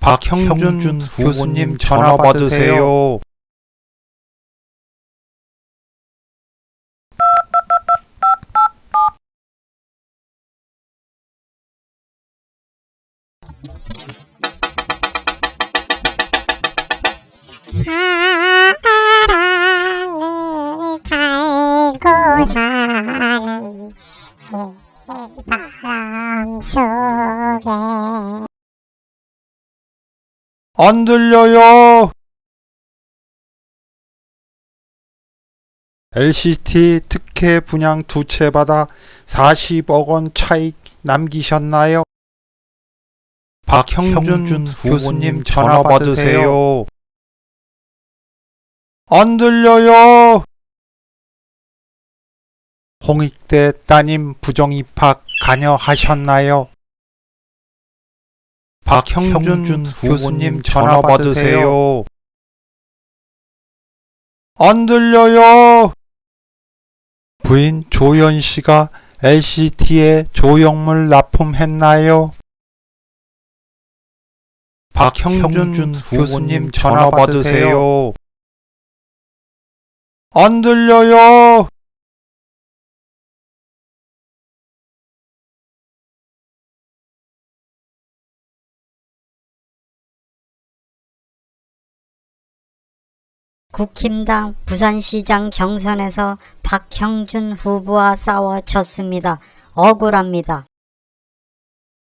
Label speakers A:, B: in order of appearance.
A: 박형준 교수님 전화 받으세요.
B: 사랑을 달고 사는 실
A: 안 들려요. LCT 특혜 분양 두 채 받아 40억 원 차익 남기셨나요? 박형준 교수님 전화 받으세요. 안 들려요. 홍익대 따님 부정입학 관여하셨나요? 박형준 교수님 전화 받으세요. 안 들려요. 부인 조연 씨가 LCT에 조형물 납품했나요? 박형준 교수님 전화 받으세요. 안 들려요.
C: 국힘당 부산시장 경선에서 박형준 후보와 싸워 졌습니다. 억울합니다.